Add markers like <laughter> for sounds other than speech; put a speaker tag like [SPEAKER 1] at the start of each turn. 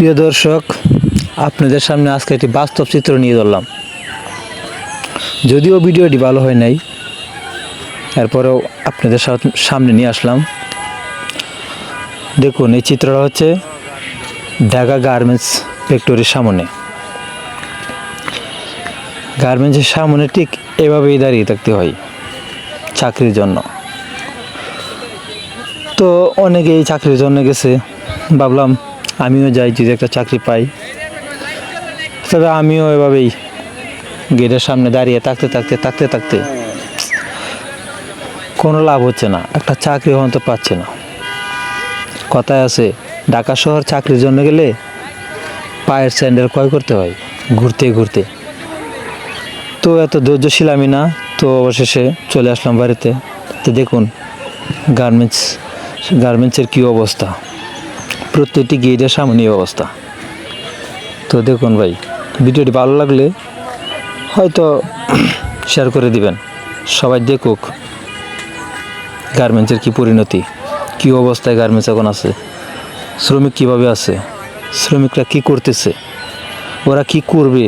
[SPEAKER 1] প্রিয় দর্শক, আপনাদের সামনে আজকে একটি বাস্তব চিত্র নিয়ে ধরলাম। যদিও ভিডিওটি ভালো হয় নাই, এরপরেও আপনাদের সামনে নিয়ে আসলাম। দেখুন, এই চিত্রটা হচ্ছে ঢাকা গার্মেন্টস ফ্যাক্টরির সামনে। গার্মেন্টসের সামনে ঠিক এভাবেই দাঁড়িয়ে থাকতে হয় চাকরির জন্য। তো অনেকেই চাকরির জন্য গেছে, ভাবলাম আমিও যাই যদি একটা চাকরি পাই। তবে আমিও এভাবেই গেটের সামনে দাঁড়িয়ে থাকতে থাকতে থাকতে থাকতে কোনো লাভ হচ্ছে না। একটা চাকরি হন তো পাচ্ছে না। কথায় আছে, ঢাকা শহর চাকরির জন্য গেলে পায়ের স্যান্ডেল ক্রয় করতে হয়, ঘুরতে ঘুরতে। তো এত ধৈর্যশীল আমি না, তো অবশেষে চলে আসলাম বাড়িতে। তো দেখুন গার্মেন্টস গার্মেন্টসের কী অবস্থা। প্রত্যেকটি গেটের সামনে অবস্থা। তো দেখুন ভাই, ভিডিওটি ভালো লাগলে হয়তো <clears throat> শেয়ার করে দিবেন। সবাই দেখুক গার্মেন্টসের কি পরিণতি, কি অবস্থায় গার্মেন্টস এখন আছে, শ্রমিক কীভাবে আছে, শ্রমিকরা কি করতেছে, ওরা কি করবে